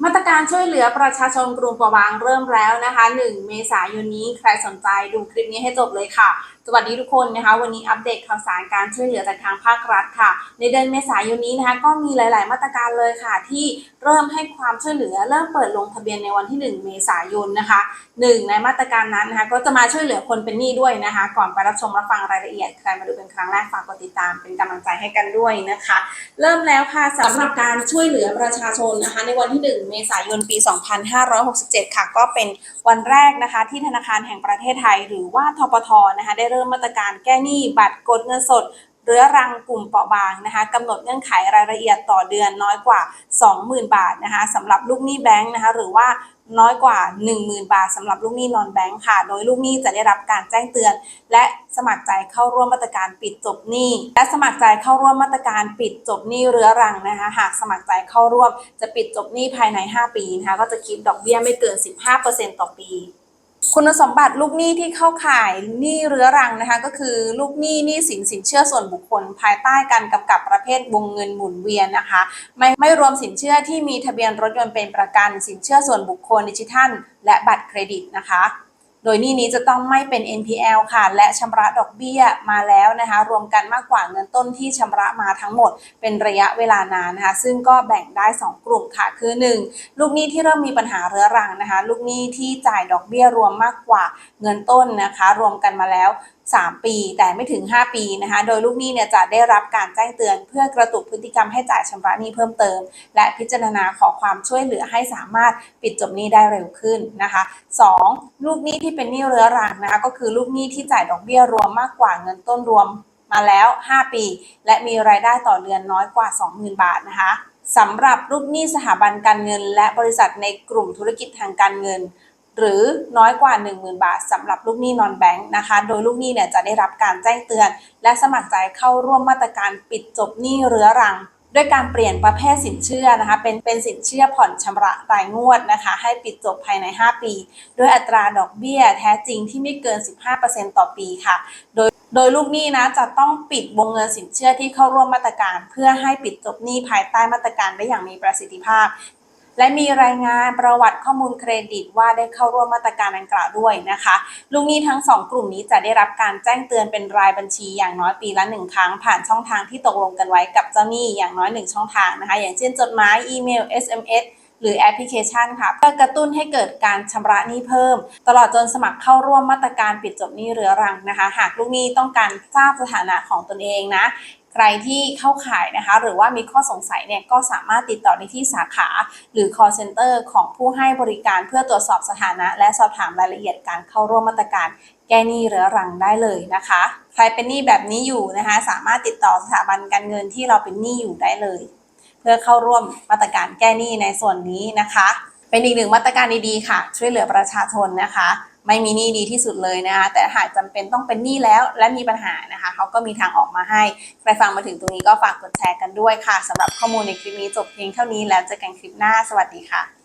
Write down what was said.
Ma มาตรการช่วยเหลือประชาชนกรุงปะวางเริ่มแล้วนะคะ 1 เมษายนนี้ใครสนใจดูคลิปนี้ให้จบเลยค่ะ สวัสดีทุกคนนะคะ วันนี้อัปเดตข่าวสารการช่วยเหลือจากทางภาครัฐค่ะ ในเดือนเมษายนนี้นะคะ ก็มีหลาย ๆ มาตรการเลยค่ะ ที่เริ่มให้ความช่วยเหลือเริ่มเปิดลงทะเบียนในวันที่ 1 เมษายนนะคะหนึ่งในมาตรการนั้นนะคะ ก็จะมาช่วยเหลือคนเป็นหนี้ด้วยนะคะ ก่อนไปรับชมรับฟังรายละเอียดใครมาดูเป็นครั้งแรกฝากกดติดตามเป็นกำลังใจให้กันด้วยนะคะ เริ่มแล้วค่ะสำหรับการช่วยเหลือประชาชนนะคะ ในวันที่ 1 เมษายนปี 2567 ค่ะ ก็เป็นวันแรกนะคะที่ธนาคารแห่งประเทศไทย หรือว่าทปทนะคะได้เริ่มมาตรการแก้หนี้บัตรกดเงินสด เรื้อรังกลุ่มเปราะบางนะคะกำหนดเงื่อนไขรายละเอียดต่อเดือนน้อยกว่า 20,000 บาทนะคะสำหรับลูกหนี้แบงค์นะคะหรือว่าน้อยกว่า 10,000 บาทสำหรับลูกหนี้นอนแบงค์ค่ะ โดยลูกหนี้จะได้รับการแจ้งเตือน และสมัครใจเข้าร่วมมาตรการปิดจบหนี้ และสมัครใจเข้าร่วมมาตรการปิดจบหนี้เรื้อรังนะคะ หากสมัครใจเข้าร่วมจะปิดจบหนี้ภายใน 5 ปีนะคะก็จะคิดดอกเบี้ยไม่เกิน 15%ต่อปี คุณสมบัติลูกหนี้ที่เข้าข่ายหนี้เรื้อรังนะคะ ก็คือลูกหนี้หนี้สินสินเชื่อส่วนบุคคล ภายใต้การกำกับประเภทวงเงินหมุนเวียนนะคะ ไม่ไม่รวมสินเชื่อที่มีทะเบียนรถยนต์เป็นประกัน สินเชื่อส่วนบุคคลดิจิทัล และบัตรเครดิตนะคะ โดยหนี้นี้จะต้องไม่เป็น NPL ค่ะ และชำระดอกเบี้ยมาแล้วนะคะ รวมกันมากกว่าเงินต้นที่ชำระมาทั้งหมด เป็นระยะเวลานานนะคะ ซึ่งก็แบ่งได้ 2 กลุ่มค่ะ คือ 1. ลูกหนี้ที่เริ่มมีปัญหาเรื้อรังนะคะ ลูกหนี้ที่จ่ายดอกเบี้ยรวมมากกว่าเงินต้นนะคะ รวมกันมาแล้ว3 ปี แต่ไม่ถึง 5 ปีนะคะ โดยลูกหนี้เนี่ยจะได้รับการแจ้งเตือน เพื่อกระตุกพฤติกรรมให้จ่ายชำระหนี้เพิ่มเติม และพิจารณาขอความช่วยเหลือให้สามารถปิดจบหนี้ได้เร็วขึ้นนะคะ 2. ลูกหนี้ที่เป็นหนี้เรื้อรังนะคะก็คือลูกหนี้ที่จ่ายดอกเบี้ยรวมมากกว่าเงินต้นรวมมาแล้ว 5 ปี และมีรายได้ต่อเดือนน้อยกว่า 20,000 บาทนะคะสำหรับลูกหนี้สถาบันการเงิน และบริษัทในกลุ่มธุรกิจทางการเงิน หรือน้อยกว่า 10,000 บาทสำหรับลูกหนี้นอนแบงค์นะคะ โดยลูกหนี้เนี่ยจะได้รับการแจ้งเตือน และสมัครใจเข้าร่วมมาตรการปิดจบหนี้เรื้อรังด้วยการเปลี่ยนประเภทสินเชื่อนะคะ เป็นเป็นสินเชื่อผ่อนชำระรายงวดนะคะ ให้ปิดจบภายใน 5 ปี ด้วยอัตราดอกเบี้ยแท้จริงที่ไม่เกิน 15%ต่อปีค่ะ โดยโดยลูกหนี้นะจะต้องปิดวงเงินสินเชื่อที่เข้าร่วมมาตรการ เพื่อให้ปิดจบหนี้ภายใต้มาตรการได้อย่างมีประสิทธิภาพ และมีรายงานประวัติข้อมูลเครดิตว่าได้เข้าร่วมมาตรการดังกล่าวด้วยนะคะ ลูกหนี้ทั้ง 2 กลุ่มนี้จะได้รับการแจ้งเตือนเป็นรายบัญชีอย่างน้อยปีละ 1 ครั้ง ผ่านช่องทางที่ตกลงกันไว้กับเจ้าหนี้อย่างน้อย 1 ช่องทางนะคะ อย่างเช่นจดหมาย อีเมล SMS หรือแอปพลิเคชันค่ะเพื่อกระตุ้นให้เกิดการชำระหนี้เพิ่ม ตลอดจนสมัครเข้าร่วมมาตรการปิดจบหนี้เรื้อรังนะคะ หากลูกหนี้ต้องการทราบสถานะของตนเองนะ ใครที่เข้าข่ายนะคะ หรือว่ามีข้อสงสัยเนี่ยก็สามารถติดต่อได้ที่สาขา หรือ call center ของผู้ให้บริการเพื่อตรวจสอบสถานะ และสอบถามรายละเอียดการเข้าร่วมมาตรการแก้หนี้เรื้อรังได้เลยนะคะ ใครเป็นหนี้แบบนี้อยู่นะคะ สามารถติดต่อสถาบันการเงินที่เราเป็นหนี้อยู่ได้เลย เพื่อเข้าร่วมมาตรการแก้หนี้ในส่วนนี้นะคะ เป็นอีกหนึ่งมาตรการดีๆค่ะ ช่วยเหลือประชาชนนะคะ ไม่มีหนี้ดีที่สุดเลยนะคะแต่หากจำเป็นต้องเป็นหนี้แล้วและมีปัญหานะคะเขาก็มีทางออกมาให้ใครฟังมาถึงตรงนี้ก็ฝากกดแชร์กันด้วยค่ะสำหรับข้อมูลในคลิปนี้จบเพียงเท่านี้แล้วเจอกันคลิปหน้าสวัสดีค่ะ